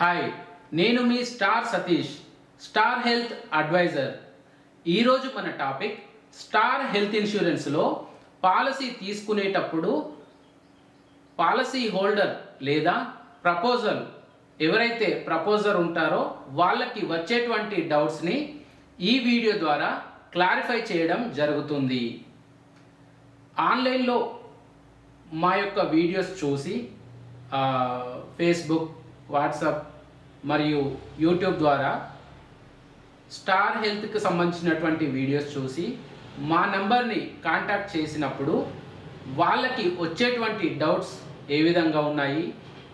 Hi నేను మీ star Satish star health advisor. ఈరోజు మన టాపిక్ స్టార్ హెల్త్ ఇన్సూరెన్స్లో పాలసీ తీసుకునేటప్పుడు పాలసీ హోల్డర్ లేదా ప్రపోజల్ ఎవరైతే ప్రపోజర్ ఉంటారో వాళ్ళకి వచ్చేటువంటి డౌట్స్ని ఈ వీడియో ద్వారా క్లారిఫై చేయడం జరుగుతుంది. ఆన్లైన్లో మా యొక్క వీడియోస్ చూసి ఫేస్బుక్ వాట్సాప్ మరియు యూట్యూబ్ ద్వారా స్టార్ హెల్త్కి సంబంధించినటువంటి వీడియోస్ చూసి మా నంబర్ని కాంటాక్ట్ చేసినప్పుడు వాళ్ళకి వచ్చేటువంటి డౌట్స్ ఏ విధంగా ఉన్నాయి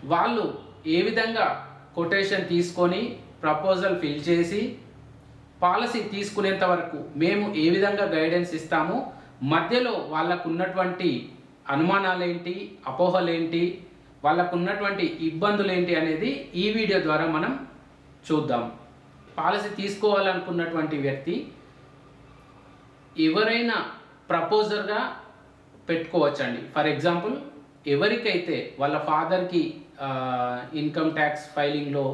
వాళ్ళు ఏ విధంగా కొటేషన్ తీసుకొని ప్రపోజల్ ఫిల్ చేసి పాలసీ తీసుకునేంత వరకు మేము ఏ విధంగా గైడెన్స్ ఇస్తాము మధ్యలో వాళ్ళకు ఉన్నటువంటి అనుమానాలేంటి అపోహలేంటి వాళ్ళకు ఉన్నటువంటి ఇబ్బందులు ఏంటి అనేది ఈ వీడియో ద్వారా మనం చూద్దాం. పాలసీ తీసుకోవాలనుకున్నటువంటి వ్యక్తి ఎవరైనా ప్రపోజర్గా పెట్టుకోవచ్చండి. ఫర్ ఎగ్జాంపుల్ ఎవరికైతే వాళ్ళ ఫాదర్కి ఇన్కమ్ ట్యాక్స్ ఫైలింగ్లో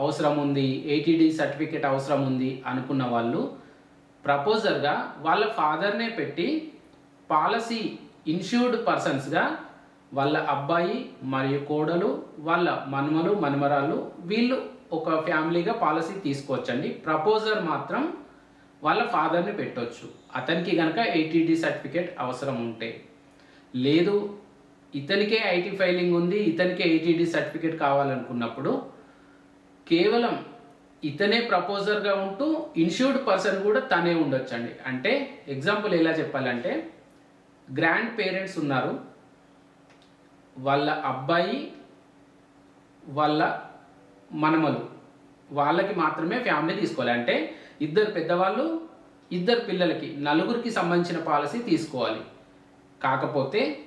అవసరం ఉంది ఏటీడీ సర్టిఫికేట్ అవసరం ఉంది అనుకున్న వాళ్ళు ప్రపోజర్గా వాళ్ళ ఫాదర్నే పెట్టి పాలసీ ఇన్సూర్డ్ పర్సన్స్గా వాళ్ళ అబ్బాయి మరియు కోడలు వాళ్ళ మనుమలు మనుమరాళ్ళు వీళ్ళు ఒక ఫ్యామిలీగా పాలసీ తీసుకోవచ్చండి. ప్రపోజర్ మాత్రం వాళ్ళ ఫాదర్ని పెట్టవచ్చు అతనికి కనుక ఏటీడీ సర్టిఫికేట్ అవసరం ఉంటే. లేదు ఇతనికే ఐటీ ఫైలింగ్ ఉంది ఇతనికే ఏటీడీ సర్టిఫికేట్ కావాలనుకున్నప్పుడు కేవలం ఇతనే ప్రపోజర్గా ఉంటూ ఇన్సూర్డ్ పర్సన్ కూడా తనే ఉండొచ్చండి. అంటే ఎగ్జాంపుల్ ఎలా చెప్పాలంటే గ్రాండ్ పేరెంట్స్ ఉన్నారు. వాళ్ళ అబ్బాయి వాళ్ళ మనమలు. వాళ్ళకి మాత్రమే ఫ్యామిలీ తీసుకోవాలి. అంటే ఇద్దరు పెద్దవాళ్ళు ఇద్దరు పిల్లలకి నలుగురికి సంబంధించిన పాలసీ తీసుకోవాలి. కాకపోతే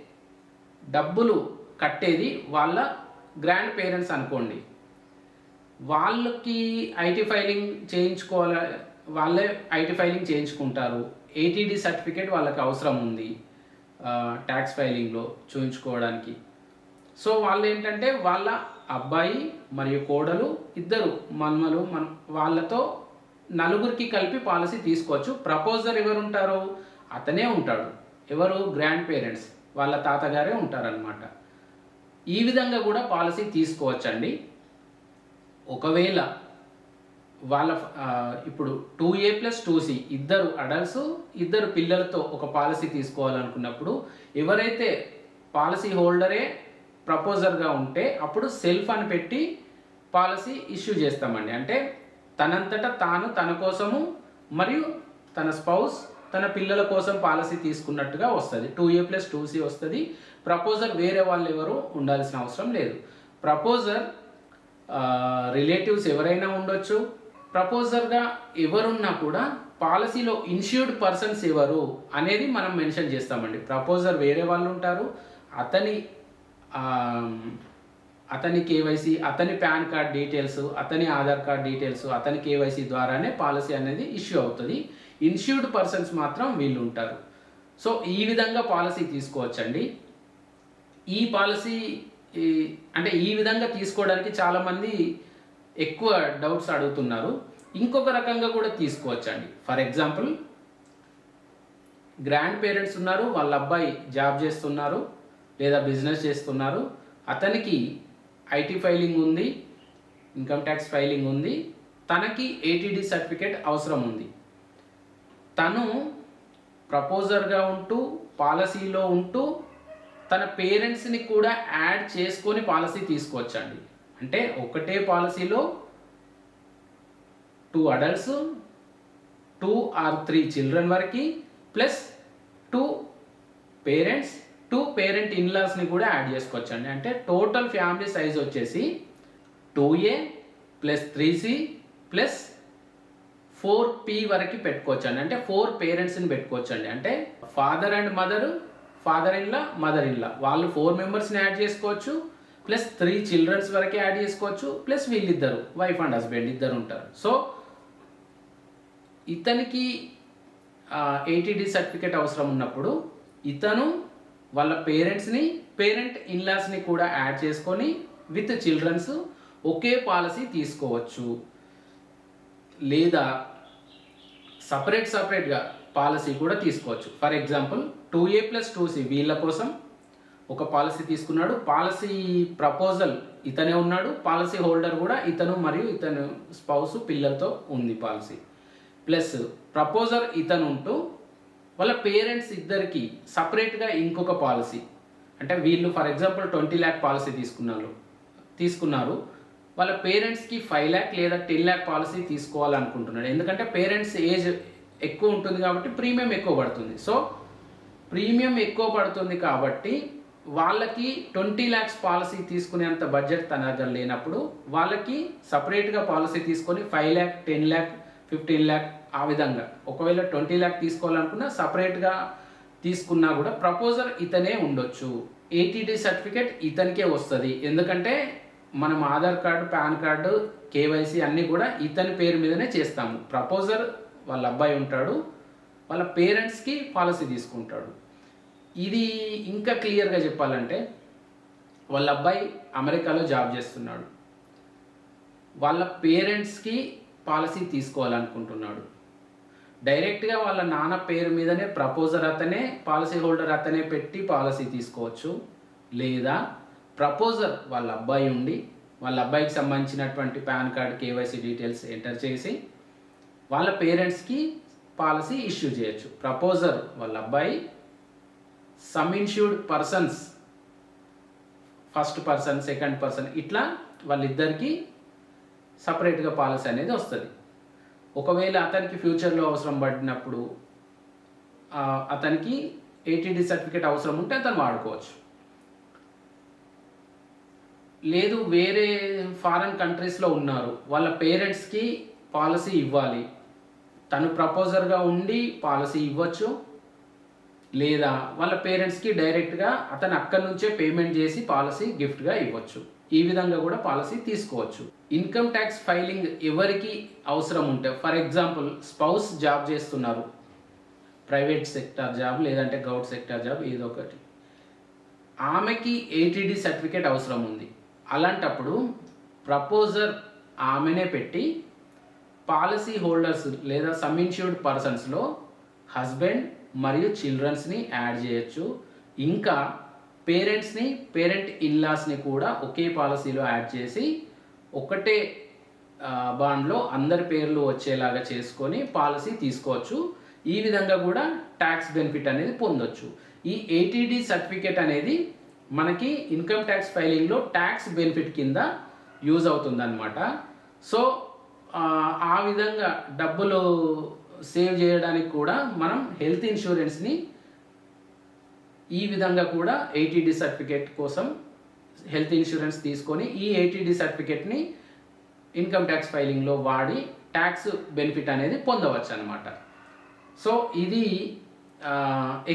డబ్బులు కట్టేది వాళ్ళ గ్రాండ్ పేరెంట్స్ అనుకోండి. వాళ్ళకి ఐటీ ఫైలింగ్ చేయించుకోవాలి వాళ్ళే ఐటీ ఫైలింగ్ చేయించుకుంటారు. ఏటీడీ సర్టిఫికేట్ వాళ్ళకి అవసరం ఉంది. ట్యాక్స్ ఫైలింగ్లో చూయించుకోవడానికి. సో వాళ్ళు ఏంటంటే వాళ్ళ అబ్బాయి మరియు కోడలు ఇద్దరు మన్మలు మన వాళ్ళతో నలుగురికి కలిపి పాలసీ తీసుకోవచ్చు. ప్రపోజర్ ఎవరు ఉంటారు అతనే ఉంటాడు. ఎవరు? Grand parents. వాళ్ళ తాతగారే ఉంటారనమాట ఈ విధంగా కూడా పాలసీ తీసుకోవచ్చండి. ఒకవేళ వాళ్ళ ఇప్పుడు two A plus two C ఇద్దరు అడల్ట్స్ ఇద్దరు పిల్లలతో ఒక పాలసీ తీసుకోవాలనుకున్నప్పుడు ఎవరైతే పాలసీ హోల్డరే ప్రపోజర్గా ఉంటే అప్పుడు సెల్ఫ్ అని పెట్టి పాలసీ ఇష్యూ చేస్తామండి. అంటే తనంతట తాను తన కోసము మరియు తన స్పౌస్ తన పిల్లల కోసం పాలసీ తీసుకున్నట్టుగా వస్తుంది. Two A plus two C వస్తుంది. ప్రపోజర్ వేరే వాళ్ళు ఎవరు ఉండాల్సిన అవసరం లేదు. ప్రపోజర్ రిలేటివ్స్ ఎవరైనా ఉండొచ్చు. ప్రపోజర్గా ఎవరున్నా కూడా పాలసీలో ఇన్సూర్డ్ పర్సన్స్ ఎవరు అనేది మనం మెన్షన్ చేస్తామండి. ప్రపోజర్ వేరే వాళ్ళు ఉంటారు. అతని అతని కేవైసీ అతని పాన్ కార్డ్ డీటెయిల్స్ అతని ఆధార్ కార్డ్ డీటెయిల్స్ అతని కేవైసీ ద్వారానే పాలసీ అనేది ఇష్యూ అవుతుంది. ఇన్సూర్డ్ పర్సన్స్ మాత్రం వీళ్ళు ఉంటారు. సో ఈ విధంగా పాలసీ తీసుకోవచ్చండి. ఈ పాలసీ అంటే ఈ విధంగా తీసుకోవడానికి చాలామంది ఎక్కువ డౌట్స్ అడుగుతున్నారు. ఇంకొక రకంగా కూడా తీసుకోవచ్చండి. ఫర్ ఎగ్జాంపుల్ గ్రాండ్ పేరెంట్స్ ఉన్నారు వాళ్ళ అబ్బాయి జాబ్ చేస్తున్నారు. లేదా బిజినెస్ చేస్తున్నారు. అతనికి ఐటీ ఫైలింగ్ ఉంది ఇన్కమ్ ట్యాక్స్ ఫైలింగ్ ఉంది తనకి ఏటీడీ సర్టిఫికేట్ అవసరం ఉంది. తను ప్రపోజర్గా ఉంటూ పాలసీలో ఉంటూ తన పేరెంట్స్ని కూడా యాడ్ చేసుకొని పాలసీ తీసుకోవచ్చండి. అంటే ఒకటే పాలసీలో two adults two or three children వరకు plus two parents two parent ఇన్లాస్ని కూడా యాడ్ చేసుకోవచ్చండి. అంటే టోటల్ ఫ్యామిలీ సైజ్ వచ్చేసి two A plus three C plus four P వరకు పెట్టుకోవచ్చండి. అంటే ఫోర్ పేరెంట్స్ని పెట్టుకోవచ్చు అండి అంటే father and mother father in law mother in law. వాళ్ళు ఫోర్ మెంబర్స్ని యాడ్ చేసుకోవచ్చు. ప్లస్ త్రీ చిల్డ్రన్స్ వరకే యాడ్ చేసుకోవచ్చు. ప్లస్ వీళ్ళిద్దరు వైఫ్ అండ్ హస్బెండ్ ఇద్దరు ఉంటారు. సో ఇతనికి ఏటీడీ సర్టిఫికేట్ అవసరం ఉన్నప్పుడు ఇతను వాళ్ళ పేరెంట్స్ని పేరెంట్ ఇన్లాస్ని కూడా యాడ్ చేసుకొని విత్ చిల్డ్రన్స్ ఒకే పాలసీ తీసుకోవచ్చు. లేదా సపరేట్ సపరేట్గా పాలసీ కూడా తీసుకోవచ్చు. For example two A plus two C వీళ్ళ కోసం ఒక పాలసీ తీసుకున్నాడు. పాలసీ ప్రపోజల్ ఇతనే ఉన్నాడు. పాలసీ హోల్డర్ కూడా ఇతను మరియు ఇతను స్పౌస్ పిల్లలతో ఉంది పాలసీ ప్లస్ ప్రపోజర్ ఇతను ఉంటూ వాళ్ళ పేరెంట్స్ ఇద్దరికి సపరేట్గా ఇంకొక పాలసీ. అంటే వీళ్ళు for example twenty lakh policy తీసుకున్నారు తీసుకున్నారు. వాళ్ళ పేరెంట్స్కి ఫైవ్ ల్యాక్ లేదా టెన్ ల్యాక్ పాలసీ తీసుకోవాలనుకుంటున్నాడు ఎందుకంటే పేరెంట్స్ ఏజ్ ఎక్కువ ఉంటుంది కాబట్టి ప్రీమియం ఎక్కువ పడుతుంది. సో ప్రీమియం ఎక్కువ పడుతుంది కాబట్టి వాళ్ళకి ట్వంటీ ల్యాక్స్ పాలసీ తీసుకునేంత బడ్జెట్ తన దగ్గర లేనప్పుడు వాళ్ళకి సపరేట్గా పాలసీ తీసుకొని five lakh ten lakh fifteen lakh ఆ విధంగా. ఒకవేళ ట్వంటీ ల్యాక్ తీసుకోవాలనుకున్నా సపరేట్గా తీసుకున్నా కూడా ప్రపోజర్ ఇతనే ఉండొచ్చు. ఏటీడీ సర్టిఫికేట్ ఇతనికే వస్తుంది. ఎందుకంటే మనం Aadhaar card PAN card KYC అన్నీ కూడా ఇతని పేరు మీదనే చేస్తాము. ప్రపోజర్ వాళ్ళ అబ్బాయి ఉంటాడు. వాళ్ళ పేరెంట్స్కి పాలసీ తీసుకుంటాడు. ఇది ఇంకా క్లియర్గా చెప్పాలంటే వాళ్ళ అబ్బాయి అమెరికాలో జాబ్ చేస్తున్నాడు. వాళ్ళ పేరెంట్స్కి పాలసీ తీసుకోవాలనుకుంటున్నాడు. డైరెక్ట్గా వాళ్ళ నాన్న పేరు మీదనే ప్రపోజర్ అతనే పాలసీ హోల్డర్ అతనే పెట్టి పాలసీ తీసుకోవచ్చు. లేదా ప్రపోజర్ వాళ్ళ అబ్బాయి ఉండి వాళ్ళ అబ్బాయికి సంబంధించినటువంటి PAN card KYC details enter చేసి వాళ్ళ పేరెంట్స్కి పాలసీ ఇష్యూ చేయొచ్చు. ప్రపోజర్ వాళ్ళ అబ్బాయి sum insured persons first person second person ఇట్లా వాళ్ళిద్దరికీ సపరేట్గా పాలసీ అనేది వస్తుంది. ఒకవేళ అతనికి ఫ్యూచర్లో అవసరం పడినప్పుడు అతనికి ఏటీడీ సర్టిఫికేట్ అవసరం ఉంటే అతను వాడుకోవచ్చు. లేదు వేరే ఫారెన్ కంట్రీస్లో ఉన్నారు. వాళ్ళ పేరెంట్స్కి పాలసీ ఇవ్వాలి. తను ప్రపోజర్గా ఉండి పాలసీ ఇవ్వచ్చు. లేదా వాళ్ళ పేరెంట్స్కి డైరెక్ట్గా అతను అక్కడి నుంచే పేమెంట్ చేసి పాలసీ గిఫ్ట్గా ఇవ్వచ్చు. ఈ విధంగా కూడా పాలసీ తీసుకోవచ్చు. ఇన్కమ్ ట్యాక్స్ ఫైలింగ్ ఎవరికి అవసరం ఉంటే ఫర్ ఎగ్జాంపుల్ స్పౌస్ జాబ్ చేస్తున్నారు. ప్రైవేట్ సెక్టార్ జాబ్ లేదంటే గౌట్ సెక్టార్ జాబ్ ఏదో ఒకటి. ఆమెకి ఏటీడీ సర్టిఫికేట్ అవసరం ఉంది. అలాంటప్పుడు ప్రపోజర్ ఆమెనే పెట్టి పాలసీ హోల్డర్స్ లేదా సమ్ ఇన్ష్యూర్డ్ పర్సన్స్లో హస్బెండ్ మరియు చిల్డ్రన్స్ని యాడ్ చేయొచ్చు. ఇంకా పేరెంట్స్ని పేరెంట్ ఇన్లాస్ని కూడా ఒకే పాలసీలో యాడ్ చేసి ఒకటే బాండ్లో అందరి పేర్లు వచ్చేలాగా చేసుకొని పాలసీ తీసుకోవచ్చు. ఈ విధంగా కూడా ట్యాక్స్ బెనిఫిట్ అనేది పొందొచ్చు. ఈ ఏటీడీ సర్టిఫికేట్ అనేది మనకి ఇన్కమ్ ట్యాక్స్ ఫైలింగ్లో ట్యాక్స్ బెనిఫిట్ కింద యూజ్ అవుతుందన్నమాట. సో ఆ విధంగా డబ్బులు సేవ్ చేయడానికి కూడా మనం హెల్త్ ఇన్సూరెన్స్ని ఈ విధంగా కూడా ఎయిటీడీ సర్టిఫికేట్ కోసం హెల్త్ ఇన్సూరెన్స్ తీసుకొని ఈ ఎయిటీడీ సర్టిఫికేట్ని ఇన్కమ్ ట్యాక్స్ ఫైలింగ్లో వాడి ట్యాక్స్ బెనిఫిట్ అనేది పొందవచ్చు అనమాట సో ఇది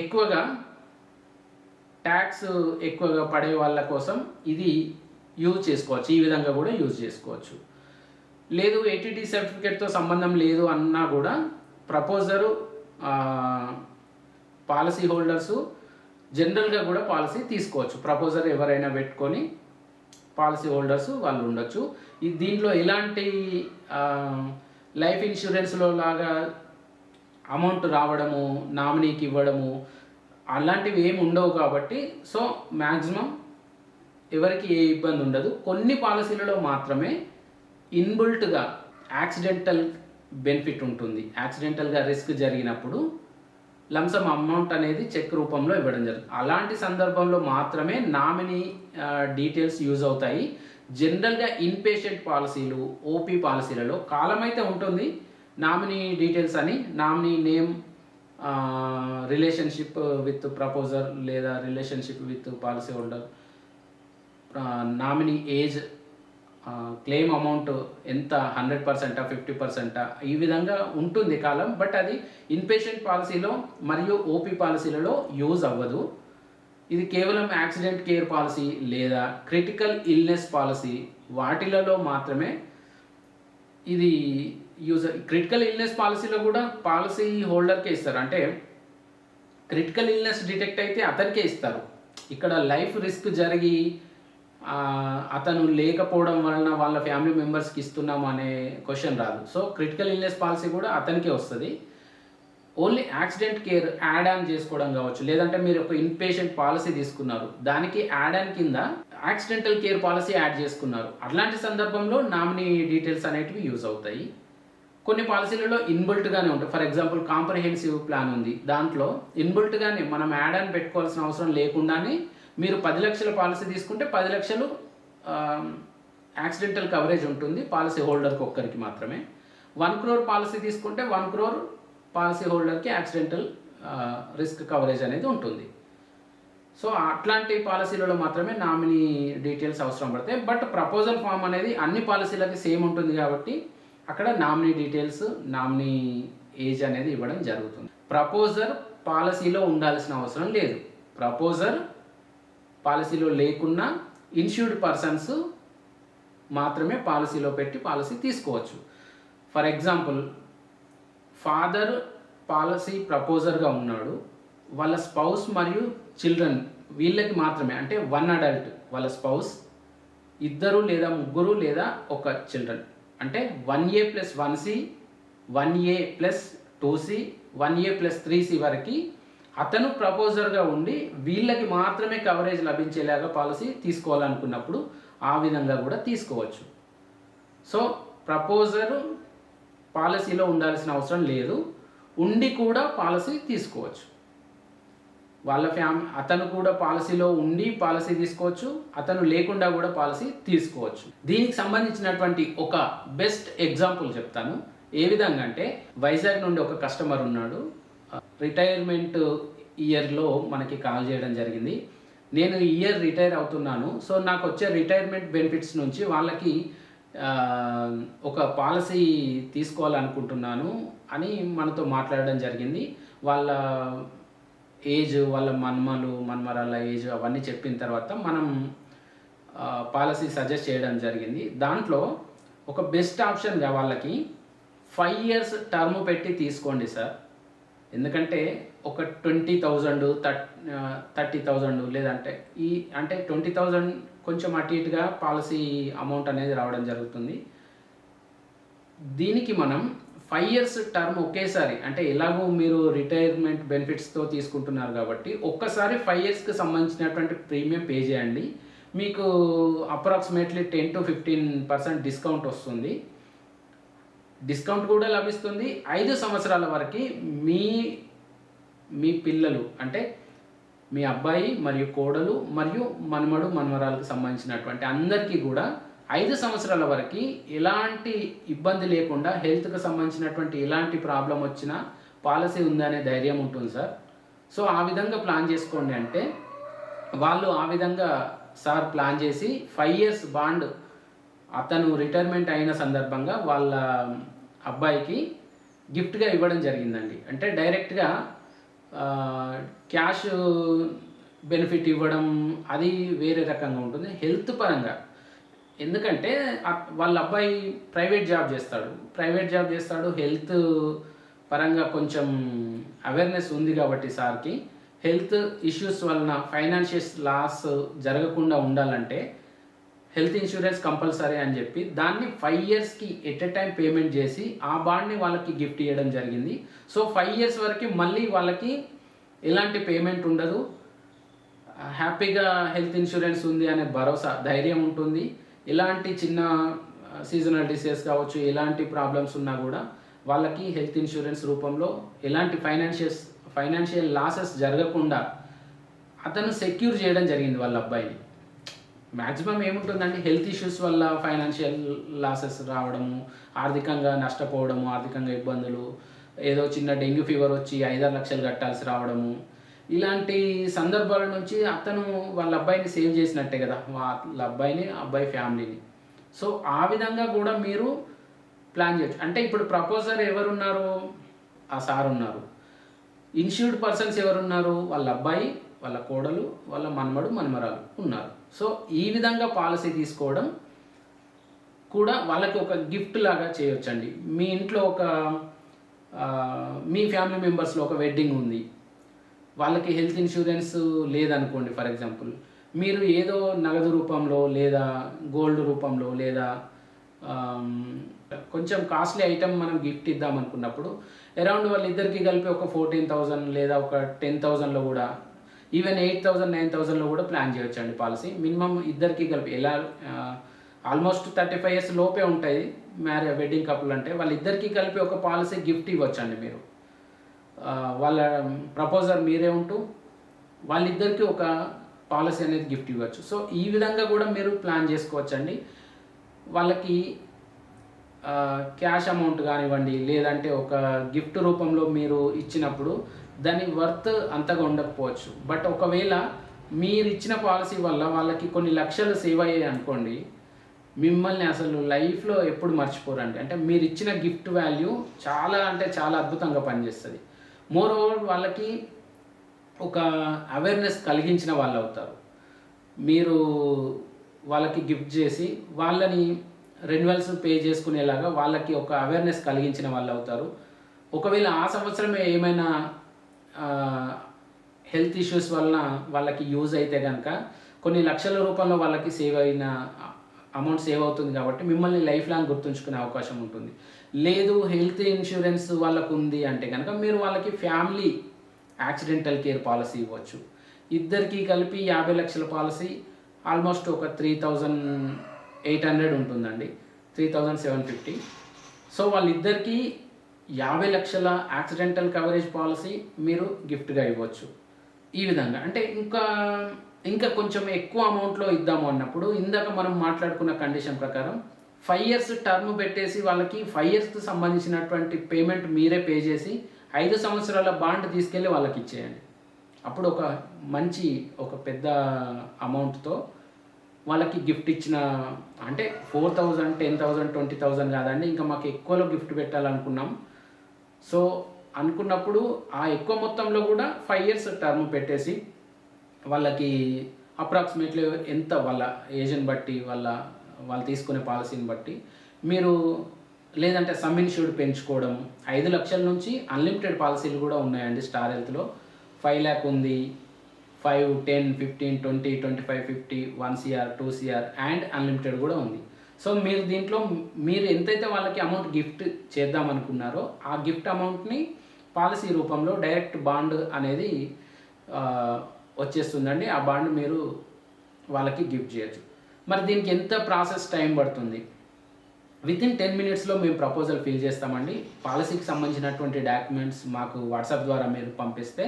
ఎక్కువగా ట్యాక్స్ ఎక్కువగా పడే వాళ్ళ కోసం ఇది యూజ్ చేసుకోవచ్చు. ఈ విధంగా కూడా యూజ్ చేసుకోవచ్చు. లేదు ఏటీడీ సర్టిఫికేట్తో సంబంధం లేదు అన్నా కూడా ప్రపోజరు పాలసీ హోల్డర్సు జనరల్గా కూడా పాలసీ తీసుకోవచ్చు. ప్రపోజర్ ఎవరైనా పెట్టుకొని పాలసీ హోల్డర్స్ వాళ్ళు ఉండొచ్చు. ఈ దీంట్లో ఎలాంటి లైఫ్ ఇన్సూరెన్స్లో లాగా అమౌంట్ రావడము నామినీకి ఇవ్వడము అలాంటివి ఏమి ఉండవు కాబట్టి సో మ్యాక్సిమం ఎవరికి ఏ ఇబ్బంది ఉండదు. కొన్ని పాలసీలలో మాత్రమే ఇన్బుల్ట్గా యాక్సిడెంటల్ బెనిఫిట్ ఉంటుంది. యాక్సిడెంటల్గా రిస్క్ జరిగినప్పుడు లంసమ్ అమౌంట్ అనేది చెక్ రూపంలో ఇవ్వడం జరుగుతుంది. అలాంటి సందర్భంలో మాత్రమే నామినీ డీటెయిల్స్ యూజ్ అవుతాయి. జనరల్గా ఇన్పేషెంట్ పాలసీలు ఓపీ పాలసీలలో కాలం అయితే ఉంటుంది. నామినీ డీటెయిల్స్ అని nominee name relationship with proposer లేదా relationship with policy holder nominee age claim amount ఎంత? హండ్రెడ్ పర్సెంటా ఫిఫ్టీ పర్సెంటా ఈ విధంగా ఉంటుంది కాలం బట్ అది ఇన్పేషెంట్ పాలసీలో మరియు ఓపీ పాలసీలలో యూజ్ అవ్వదు. ఇది కేవలం యాక్సిడెంట్ కేర్ పాలసీ లేదా క్రిటికల్ ఇల్నెస్ పాలసీ. వాటిలలో మాత్రమే ఇది యూజ్ క్రిటికల్ ఇల్నెస్ పాలసీలో కూడా పాలసీ హోల్డర్కే ఇస్తారు. అంటే క్రిటికల్ ఇల్నెస్ డిటెక్ట్ అయితే అతనికే ఇస్తారు. ఇక్కడ లైఫ్ రిస్క్ జరిగి అతను లేకపోవడం వలన వాళ్ళ ఫ్యామిలీ మెంబర్స్కి ఇస్తున్నాము అనే క్వశ్చన్ రాదు. సో క్రిటికల్ ఇల్నెస్ పాలసీ కూడా అతనికే వస్తుంది. Only accident care add on చేసుకోవడం కావచ్చు లేదంటే మీరు ఒక ఇన్పేషెంట్ పాలసీ తీసుకున్నారు దానికి యాడ్ ఆన్ కింద యాక్సిడెంటల్ కేర్ పాలసీ యాడ్ చేసుకున్నారు. అట్లాంటి సందర్భంలో నామినీ డీటెయిల్స్ అనేటివి యూజ్ అవుతాయి. కొన్ని పాలసీలలో ఇన్బుల్ట్గానే ఉంటాయి. ఫర్ ఎగ్జాంపుల్ కాంప్రహెన్సివ్ ప్లాన్ ఉంది. దాంట్లో ఇన్బుల్ట్గానే మనం యాడ్ ఆన్ పెట్టుకోవాల్సిన అవసరం లేకుండానే మీరు పది లక్షల పాలసీ తీసుకుంటే పది లక్షలు యాక్సిడెంటల్ కవరేజ్ ఉంటుంది పాలసీ హోల్డర్కి ఒక్కరికి మాత్రమే. వన్ క్రోర్ పాలసీ తీసుకుంటే వన్ క్రోర్ పాలసీ హోల్డర్కి యాక్సిడెంటల్ రిస్క్ కవరేజ్ అనేది ఉంటుంది. సో అట్లాంటి పాలసీలలో మాత్రమే నామినీ డీటెయిల్స్ అవసరం పడతాయి బట్ ప్రపోజల్ ఫామ్ అనేది అన్ని పాలసీలకి సేమ్ ఉంటుంది కాబట్టి అక్కడ నామినీ డీటెయిల్స్ నామినీ ఏజ్ అనేది ఇవ్వడం జరుగుతుంది. ప్రపోజర్ పాలసీలో ఉండాల్సిన అవసరం లేదు. ప్రపోజర్ పాలసీలో లేకున్నా ఇన్సూర్డ్ పర్సన్స్ మాత్రమే పాలసీలో పెట్టి పాలసీ తీసుకోవచ్చు. ఫర్ ఎగ్జాంపుల్ ఫాదర్ పాలసీ ప్రపోజర్గా ఉన్నాడు. వాళ్ళ స్పౌస్ మరియు చిల్డ్రన్ వీళ్ళకి మాత్రమే అంటే వన్ అడల్ట్ వాళ్ళ స్పౌస్ ఇద్దరు లేదా ముగ్గురు లేదా ఒక చిల్డ్రన్. అంటే one A plus one C one A plus two C one A plus three C వరకు అతను ప్రపోజర్గా ఉండి వీళ్ళకి మాత్రమే కవరేజ్ లభించేలాగా పాలసీ తీసుకోవాలనుకున్నప్పుడు ఆ విధంగా కూడా తీసుకోవచ్చు. సో ప్రపోజర్ పాలసీలో ఉండాల్సిన అవసరం లేదు. ఉండి కూడా పాలసీ తీసుకోవచ్చు. వాళ్ళ ఫ్యామిలీ అతను కూడా పాలసీలో ఉండి పాలసీ తీసుకోవచ్చు. అతను లేకుండా కూడా పాలసీ తీసుకోవచ్చు. దీనికి సంబంధించినటువంటి ఒక బెస్ట్ ఎగ్జాంపుల్ చెప్తాను. ఏ విధంగా అంటే వైజాగ్ నుండి ఒక కస్టమర్ ఉన్నాడు. రిటైర్మెంట్ ఇయర్లో మనకి కాల్ చేయడం జరిగింది. నేను ఇయర్ రిటైర్ అవుతున్నాను. సో నాకు వచ్చే రిటైర్మెంట్ బెనిఫిట్స్ నుంచి వాళ్ళకి ఒక పాలసీ తీసుకోవాలనుకుంటున్నాను అని మనతో మాట్లాడడం జరిగింది. వాళ్ళ ఏజ్ వాళ్ళ మన్మలు మన్మరాల ఏజ్ అవన్నీ చెప్పిన తర్వాత మనం పాలసీ సజెస్ట్ చేయడం జరిగింది. దాంట్లో ఒక బెస్ట్ ఆప్షన్గా వాళ్ళకి ఫైవ్ ఇయర్స్ టర్మ్ పెట్టి తీసుకోండి సార్. ఎందుకంటే ఒక ట్వంటీ థౌజండ్ థర్టీ థౌజండ్ లేదంటే ఈ అంటే ట్వంటీ థౌజండ్ కొంచెం అటు ఇటుగా పాలసీ అమౌంట్ అనేది రావడం జరుగుతుంది. దీనికి మనం ఫైవ్ ఇయర్స్ టర్మ్ ఒకేసారి అంటే ఎలాగో మీరు రిటైర్మెంట్ బెనిఫిట్స్తో తీసుకుంటున్నారు కాబట్టి ఒక్కసారి ఫైవ్ ఇయర్స్కి సంబంధించినటువంటి ప్రీమియం పే చేయండి. మీకు approximately ten to fifteen percent discount వస్తుంది. డిస్కౌంట్ కూడా లభిస్తుంది. ఐదు సంవత్సరాల వరకు మీ మీ పిల్లలు అంటే మీ అబ్బాయి మరియు కోడలు మరియు మనుమడు మనమరాలకు సంబంధించినటువంటి అందరికీ కూడా ఐదు సంవత్సరాల వరకు ఎలాంటి ఇబ్బంది లేకుండా హెల్త్కి సంబంధించినటువంటి ఎలాంటి ప్రాబ్లం వచ్చినా పాలసీ ఉందనే ధైర్యం ఉంటుంది సార్. సో ఆ విధంగా ప్లాన్ చేసుకోండి అంటే వాళ్ళు ఆ విధంగా సార్ ప్లాన్ చేసి ఫైవ్ ఇయర్స్ బాండ్ అతను రిటైర్మెంట్ అయిన సందర్భంగా వాళ్ళ అబ్బాయికి గిఫ్ట్గా ఇవ్వడం జరిగిందండి. అంటే డైరెక్ట్గా క్యాష్ బెనిఫిట్ ఇవ్వడం అది వేరే రకంగా ఉంటుంది. హెల్త్ పరంగా. ఎందుకంటే వాళ్ళ అబ్బాయి ప్రైవేట్ జాబ్ చేస్తాడు. ప్రైవేట్ జాబ్ చేస్తాడు. హెల్త్ పరంగా కొంచెం అవేర్నెస్ ఉంది కాబట్టి సార్కి. హెల్త్ ఇష్యూస్ వలన ఫైనాన్షియల్ లాస్ జరగకుండా ఉండాలంటే హెల్త్ ఇన్సూరెన్స్ కంపల్సరీ అని చెప్పి దాన్ని ఫైవ్ ఇయర్స్కి ఎట్ ఎ టైం పేమెంట్ చేసి ఆ బాండ్ని వాళ్ళకి గిఫ్ట్ ఇవ్వడం జరిగింది. సో ఫైవ్ ఇయర్స్ వరకు మళ్ళీ వాళ్ళకి ఎలాంటి పేమెంట్ ఉండదు. హ్యాపీగా హెల్త్ ఇన్సూరెన్స్ ఉంది అనే భరోసా ధైర్యం ఉంటుంది. ఎలాంటి చిన్న సీజనల్ డిసీజ్ కావచ్చు ఎలాంటి ప్రాబ్లమ్స్ ఉన్నా కూడా వాళ్ళకి హెల్త్ ఇన్సూరెన్స్ రూపంలో ఎలాంటి ఫైనాన్షియస్ ఫైనాన్షియల్ లాసెస్ జరగకుండా అతను సెక్యూర్ చేయడం జరిగింది వాళ్ళ అబ్బాయిని. మ్యాక్సిమం ఏముంటుందంటే హెల్త్ ఇష్యూస్ వల్ల ఫైనాన్షియల్ లాసెస్ రావడము ఆర్థికంగా నష్టపోవడము ఆర్థికంగా ఇబ్బందులు ఏదో చిన్న డెంగ్యూ ఫీవర్ వచ్చి ఐదారు లక్షలు కట్టాల్సి రావడము. ఇలాంటి సందర్భాల నుంచి అతను వాళ్ళ అబ్బాయిని సేవ్ చేసినట్టే కదా వాళ్ళ అబ్బాయిని అబ్బాయి ఫ్యామిలీని. సో ఆ విధంగా కూడా మీరు ప్లాన్ చేయొచ్చు. అంటే ఇప్పుడు ప్రపోజర్ ఎవరున్నారు? ఆ సార్ ఉన్నారు. ఇన్సూర్డ్ పర్సన్స్ ఎవరున్నారు? వాళ్ళ అబ్బాయి వాళ్ళ కోడలు వాళ్ళ మన్మడు మన్మరాలు ఉన్నారు. సో ఈ విధంగా పాలసీ తీసుకోవడం కూడా వాళ్ళకి ఒక గిఫ్ట్ లాగా చేయొచ్చండి. మీ ఇంట్లో ఒక మీ ఫ్యామిలీ మెంబర్స్లో ఒక వెడ్డింగ్ ఉంది. వాళ్ళకి హెల్త్ ఇన్సూరెన్స్ లేదనుకోండి ఫర్ ఎగ్జాంపుల్. మీరు ఏదో నగదు రూపంలో లేదా గోల్డ్ రూపంలో లేదా కొంచెం కాస్ట్లీ ఐటమ్ మనం గిఫ్ట్ ఇద్దాం అనుకున్నప్పుడు అరౌండ్ వాళ్ళిద్దరికి కలిపి ఒక ఫోర్టీన్ థౌజండ్ లేదా ఒక టెన్ థౌజండ్లో కూడా ఈవెన్ ఎయిట్ థౌజండ్ నైన్ థౌజండ్లో కూడా ప్లాన్ చేయొచ్చు అండి పాలసీ మినిమం ఇద్దరికి కలిపి ఎలా ఆల్మోస్ట్ థర్టీ ఫైవ్ ఇయర్స్ లోపే ఉంటాయి మ్యారే వెడ్డింగ్ కపుల్ అంటే. వాళ్ళిద్దరికి కలిపి ఒక పాలసీ గిఫ్ట్ ఇవ్వచ్చండి మీరు. వాళ్ళ ప్రపోజర్ మీరే ఉంటూ వాళ్ళిద్దరికి ఒక పాలసీ అనేది గిఫ్ట్ ఇవ్వచ్చు. సో ఈ విధంగా కూడా మీరు ప్లాన్ చేసుకోవచ్చండి. వాళ్ళకి క్యాష్ అమౌంట్ కానివ్వండి లేదంటే ఒక గిఫ్ట్ రూపంలో మీరు ఇచ్చినప్పుడు దాని వర్త్ అంతగా ఉండకపోవచ్చు. బట్ ఒకవేళ మీరు ఇచ్చిన పాలసీ వల్ల వాళ్ళకి కొన్ని లక్షలు సేవ్ అయ్యాయి అనుకోండి మిమ్మల్ని అసలు లైఫ్లో ఎప్పుడు మర్చిపోరండి. అంటే మీరు ఇచ్చిన గిఫ్ట్ వాల్యూ చాలా అంటే చాలా అద్భుతంగా పనిచేస్తుంది. మోర్ ఓవర్ వాళ్ళకి ఒక అవేర్నెస్ కలిగించిన వాళ్ళు అవుతారు. మీరు వాళ్ళకి గిఫ్ట్ చేసి వాళ్ళని రెన్యువల్స్ పే చేసుకునేలాగా వాళ్ళకి ఒక అవేర్నెస్ కలిగించిన వాళ్ళు అవుతారు. ఒకవేళ ఆ సంవత్సరమే ఏమైనా హెల్త్ ఇష్యూస్ వలన వాళ్ళకి యూజ్ అయితే కనుక కొన్ని లక్షల రూపంలో వాళ్ళకి సేవ్ అయిన అమౌంట్ సేవ్ అవుతుంది కాబట్టి మిమ్మల్ని లైఫ్ లాంగ్ గుర్తుంచుకునే అవకాశం ఉంటుంది. లేదు హెల్త్ ఇన్సూరెన్స్ వాళ్ళకు ఉంది అంటే కనుక మీరు వాళ్ళకి ఫ్యామిలీ యాక్సిడెంటల్ కేర్ పాలసీ ఇవ్వచ్చు. ఇద్దరికి కలిపి యాభై లక్షల పాలసీ ఆల్మోస్ట్ ఒక త్రీ థౌజండ్ ఎయిట్ హండ్రెడ్ ఉంటుందండి. Three thousand seven fifty so వాళ్ళిద్దరికీ యాభై లక్షల యాక్సిడెంటల్ కవరేజ్ పాలసీ మీరు గిఫ్ట్గా ఇవ్వచ్చు. ఈ విధంగా. అంటే ఇంకా ఇంకా కొంచెం ఎక్కువ అమౌంట్లో ఇద్దాము అన్నప్పుడు ఇందాక మనం మాట్లాడుకున్న కండిషన్ ప్రకారం ఫైవ్ ఇయర్స్ టర్మ్ పెట్టేసి వాళ్ళకి ఫైవ్ ఇయర్స్కి సంబంధించినటువంటి పేమెంట్ మీరే పే చేసి ఐదు సంవత్సరాల బాండ్ తీసుకెళ్ళి వాళ్ళకి ఇచ్చేయండి. అప్పుడు ఒక మంచి ఒక పెద్ద అమౌంట్తో వాళ్ళకి గిఫ్ట్ ఇచ్చిన అంటే four thousand ten thousand twenty thousand కాదండి. ఇంకా మాకు ఎక్కువలో గిఫ్ట్ పెట్టాలనుకున్నాం. సో అనుకున్నప్పుడు ఆ ఎక్కువ మొత్తంలో కూడా ఫైవ్ ఇయర్స్ టర్మ్ పెట్టేసి వాళ్ళకి అప్రాక్సిమేట్లీ ఎంత వాళ్ళ ఏజ్ని బట్టి వాళ్ళ వాళ్ళు తీసుకునే పాలసీని బట్టి మీరు లేదంటే సమ్ ఇన్సూర్డ్ పెంచుకోవడం ఐదు లక్షల నుంచి అన్లిమిటెడ్ పాలసీలు కూడా ఉన్నాయండి స్టార్ హెల్త్లో ఫైవ్ ల్యాక్ ఉంది five ten fifteen twenty twenty five fifty one CR two CR and unlimited కూడా ఉంది. సో మీరు దీంట్లో మీరు ఎంతైతే వాళ్ళకి అమౌంట్ గిఫ్ట్ చేద్దాం అనుకున్నారో ఆ గిఫ్ట్ అమౌంట్ని పాలసీ రూపంలో డైరెక్ట్ బాండ్ అనేది వచ్చేస్తుందండి. ఆ బాండ్ మీరు వాళ్ళకి గిఫ్ట్ చేయొచ్చు. మరి దీనికి ఎంత ప్రాసెస్ టైం పడుతుంది? విత్ ఇన్ టెన్ మినిట్స్లో మేము ప్రపోజల్ ఫిల్ చేస్తామండి. పాలసీకి సంబంధించినటువంటి డాక్యుమెంట్స్ మాకు వాట్సాప్ ద్వారా మీరు పంపిస్తే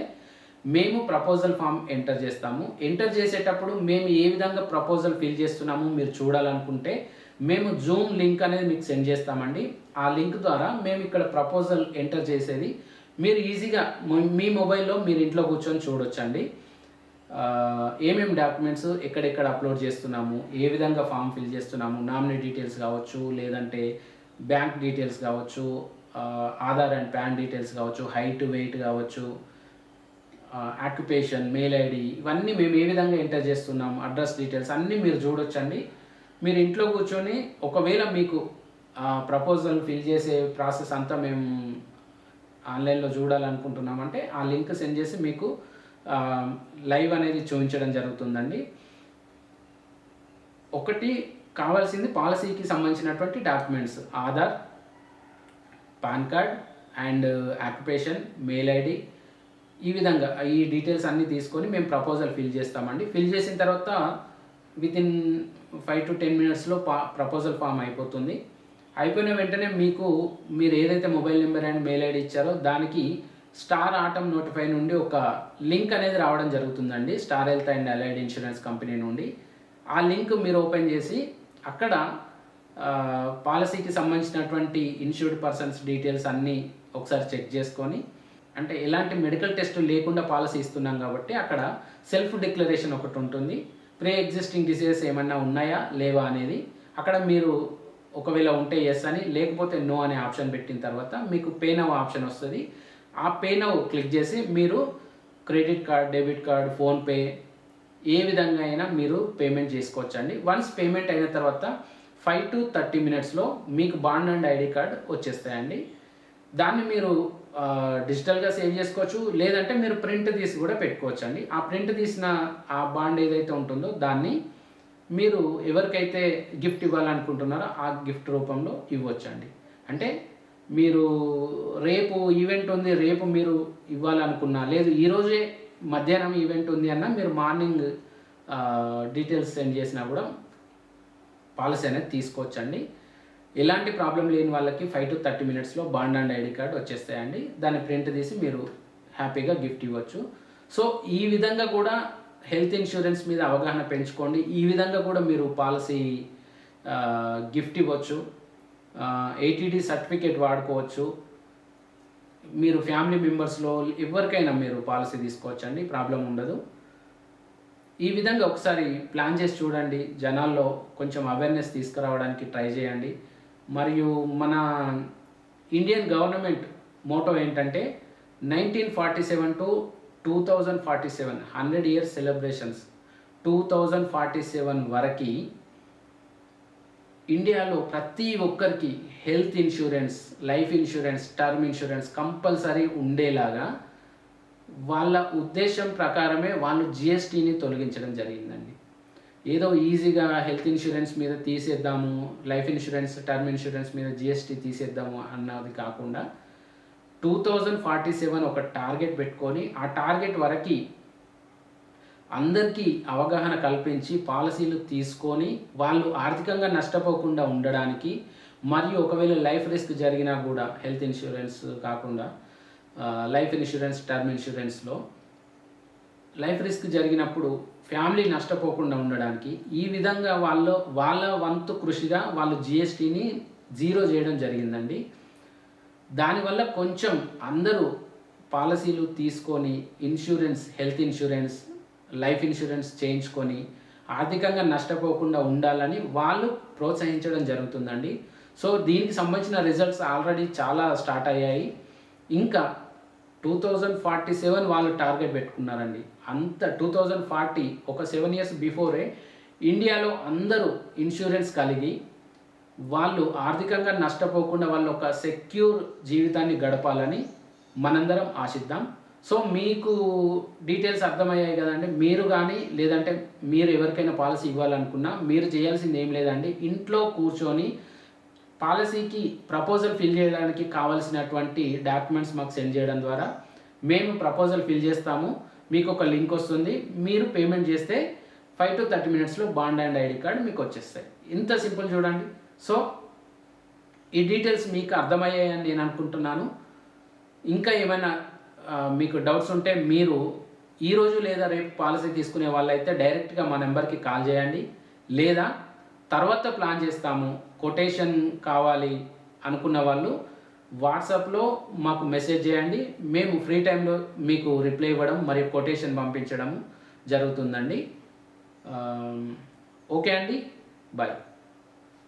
మేము ప్రపోజల్ ఫామ్ ఎంటర్ చేస్తాము. ఎంటర్ చేసేటప్పుడు మేము ఏ విధంగా ప్రపోజల్ ఫిల్ చేస్తున్నాము మీరు చూడాలనుకుంటే మేము జూమ్ లింక్ అనేది మీకు సెండ్ చేస్తామండి. ఆ లింక్ ద్వారా మేము ఇక్కడ ప్రపోజల్ ఎంటర్ చేసేది. మీరు ఈజీగా మీ- మొబైల్లో మీరు ఇంట్లో కూర్చొని చూడొచ్చండి. ఏమేమి డాక్యుమెంట్స్ ఎక్కడెక్కడ అప్లోడ్ చేస్తున్నాము ఏ విధంగా ఫామ్ ఫిల్ చేస్తున్నాము నామినీ డీటెయిల్స్ కావచ్చు లేదంటే బ్యాంక్ డీటెయిల్స్ కావచ్చు ఆధార్ అండ్ పాన్ డీటెయిల్స్ కావచ్చు హైట్ వెయిట్ కావచ్చు ఆక్యుపేషన్ మెయిల్ ఐడి ఇవన్నీ మేము ఏ విధంగా ఎంటర్ చేస్తున్నాము అడ్రస్ డీటెయిల్స్ అన్నీ మీరు చూడొచ్చండి. మీరు ఇంట్లో కూర్చొని ఒకవేళ మీకు ప్రపోజల్ ఫిల్ చేసే ప్రాసెస్ అంతా మేము ఆన్లైన్లో చూడాలనుకుంటున్నామంటే ఆ లింక్ సెండ్ చేసి మీకు లైవ్ అనేది చూపించడం జరుగుతుందండి. ఒకటి కావాల్సింది పాలసీకి సంబంధించినటువంటి documents. Aadhaar PAN card and occupation mail ID ఈ విధంగా ఈ డీటెయిల్స్ అన్నీ తీసుకొని మేము ప్రపోజల్ ఫిల్ చేస్తామండి. ఫిల్ చేసిన తర్వాత within five to ten మినిట్స్లో పా ప్రపోజల్ ఫామ్ అయిపోతుంది. అయిపోయిన వెంటనే మీకు మీరు ఏదైతే mobile number and mail ID ఇచ్చారో దానికి స్టార్ ఆటం నోటిఫై నుండి ఒక లింక్ అనేది రావడం జరుగుతుందండి. Star Health and Allied Insurance company నుండి. ఆ లింక్ మీరు ఓపెన్ చేసి అక్కడ పాలసీకి సంబంధించినటువంటి ఇన్సూర్డ్ పర్సన్స్ డీటెయిల్స్ అన్నీ ఒకసారి చెక్ చేసుకొని అంటే ఎలాంటి మెడికల్ టెస్ట్ లేకుండా పాలసీ ఇస్తున్నాం కాబట్టి అక్కడ సెల్ఫ్ డిక్లరేషన్ ఒకటి ఉంటుంది. ప్రీ ఎగ్జిస్టింగ్ డిసీజెస్ ఏమన్నా ఉన్నాయా లేవా అనేది. అక్కడ మీరు ఒకవేళ ఉంటే ఎస్ అని లేకపోతే నో అనే ఆప్షన్ పెట్టిన తర్వాత మీకు పే నవ్ ఆప్షన్ వస్తుంది. ఆ పే నవ్ క్లిక్ చేసి మీరు credit card debit card PhonePe ఏ విధంగా అయినా మీరు పేమెంట్ చేసుకోవచ్చండి. వన్స్ పేమెంట్ అయిన తర్వాత ఫైవ్ టు థర్టీ మినిట్స్లో మీకు బాండ్ అండ్ ఐడి కార్డ్ వచ్చేస్తాయండి. దాన్ని మీరు డిజిటల్గా సేవ్ చేసుకోవచ్చు. లేదంటే మీరు ప్రింట్ తీసి కూడా పెట్టుకోవచ్చు అండి ఆ ప్రింట్ తీసిన ఆ బాండ్ ఏదైతే ఉంటుందో దాన్ని మీరు ఎవరికైతే గిఫ్ట్ ఇవ్వాలనుకుంటున్నారో ఆ గిఫ్ట్ రూపంలో ఇవ్వచ్చండి. అంటే మీరు రేపు ఈవెంట్ ఉంది రేపు మీరు ఇవ్వాలనుకున్నా లేదు ఈరోజే మధ్యాహ్నం ఈవెంట్ ఉంది అన్న మీరు మార్నింగ్ డీటెయిల్స్ సెండ్ చేసినా కూడా పాలసీ అనేది తీసుకోవచ్చండి. ఎలాంటి ప్రాబ్లం లేని వాళ్ళకి ఫైవ్ టు థర్టీ మినిట్స్లో బాండ్ అండ్ ఐడి కార్డ్ వచ్చేస్తాయండి. దాన్ని ప్రింట్ తీసి మీరు హ్యాపీగా గిఫ్ట్ ఇవ్వచ్చు. సో ఈ విధంగా కూడా హెల్త్ ఇన్సూరెన్స్ మీద అవగాహన పెంచుకోండి. ఈ విధంగా కూడా మీరు పాలసీ గిఫ్ట్ ఇవ్వచ్చు. ఏటీడీ సర్టిఫికేట్ వాడుకోవచ్చు. మీరు ఫ్యామిలీ మెంబర్స్లో ఎవరికైనా మీరు పాలసీ తీసుకోవచ్చండి. ప్రాబ్లం ఉండదు. ఈ విధంగా ఒకసారి ప్లాన్ చేసి చూడండి. జనాల్లో కొంచెం అవేర్నెస్ తీసుకురావడానికి ట్రై చేయండి. మరియు మన ఇండియన్ గవర్నమెంట్ మోటో ఏంటంటే nineteen forty seven to two thousand forty seven hundred years celebrations two thousand forty seven వరకు ఇండియాలో ప్రతి ఒక్కరికి health insurance life insurance term insurance compulsory ఉండేలాగా వాళ్ళ ఉద్దేశం ప్రకారమే వాళ్ళు జిఎస్టీని తొలగించడం జరిగిందండి. ఏదో ఈజీగా హెల్త్ ఇన్సూరెన్స్ మీద తీసేద్దాము లైఫ్ ఇన్సూరెన్స్ టర్మ్ ఇన్సూరెన్స్ మీద జిఎస్టీ తీసేద్దాము అన్నది కాకుండా టూ థౌజండ్ ఫార్టీ సెవెన్ ఒక టార్గెట్ పెట్టుకొని ఆ టార్గెట్ వరకు అందరికీ అవగాహన కల్పించి పాలసీలు తీసుకొని వాళ్ళు ఆర్థికంగా నష్టపోకుండా ఉండడానికి మరియు ఒకవేళ లైఫ్ రిస్క్ జరిగినా కూడా హెల్త్ ఇన్సూరెన్స్ కాకుండా లైఫ్ ఇన్సూరెన్స్ టర్మ్ ఇన్సూరెన్స్లో లైఫ్ రిస్క్ జరిగినప్పుడు ఫ్యామిలీ నష్టపోకుండా ఉండడానికి ఈ విధంగా వాళ్ళు వాళ్ళ వంతు కృషిగా వాళ్ళు జిఎస్టీని జీరో చేయడం జరిగిందండి. దానివల్ల కొంచెం అందరూ పాలసీలు తీసుకొని insurance health insurance life insurance చేయించుకొని ఆర్థికంగా నష్టపోకుండా ఉండాలని వాళ్ళు ప్రోత్సహించడం జరుగుతుందండి. సో దీనికి సంబంధించిన రిజల్ట్స్ ఆల్రెడీ చాలా స్టార్ట్ అయ్యాయి. ఇంకా టూ థౌజండ్ ఫార్టీ సెవెన్ వాళ్ళు టార్గెట్ పెట్టుకున్నారండి. అంత టూ థౌజండ్ ఫార్టీ ఒక సెవెన్ ఇయర్స్ బిఫోరే ఇండియాలో అందరూ ఇన్సూరెన్స్ కలిగి వాళ్ళు ఆర్థికంగా నష్టపోకుండా వాళ్ళు ఒక సెక్యూర్ జీవితాన్ని గడపాలని మనందరం ఆశిద్దాం. సో మీకు డీటెయిల్స్ అర్థమయ్యాయి కదండి. మీరు కానీ లేదంటే మీరు ఎవరికైనా పాలసీ ఇవ్వాలనుకున్నా మీరు చేయాల్సింది ఏం లేదండి. ఇంట్లో కూర్చొని పాలసీకి ప్రపోజల్ ఫిల్ చేయడానికి కావాల్సినటువంటి డాక్యుమెంట్స్ మాకు సెండ్ చేయడం ద్వారా మేము ప్రపోజల్ ఫిల్ చేస్తాము. మీకు ఒక లింక్ వస్తుంది. మీరు పేమెంట్ చేస్తే ఫైవ్ టు థర్టీ మినిట్స్లో బాండ్ అండ్ ఐడి కార్డ్ మీకు వచ్చేస్తాయి. ఇంత సింపుల్ చూడండి. సో ఈ డీటెయిల్స్ మీకు అర్థమయ్యాయని నేను అనుకుంటున్నాను. ఇంకా ఏమైనా మీకు డౌట్స్ ఉంటే మీరు ఈ రోజు లేదా రేపు పాలసీ తీసుకునే వాళ్ళైతే డైరెక్ట్గా మా నెంబర్కి కాల్ చేయండి. లేదా తర్వాత ప్లాన్ చేస్తాము. కొటేషన్ కావాలి అనుకున్న వాళ్ళు వాట్సాప్లో మాకు మెసేజ్ చేయండి. మేము ఫ్రీ టైంలో మీకు రిప్లై ఇవ్వడం మరియు కొటేషన్ పంపించడం జరుగుతుందండి. ఓకే అండి. బాయ్.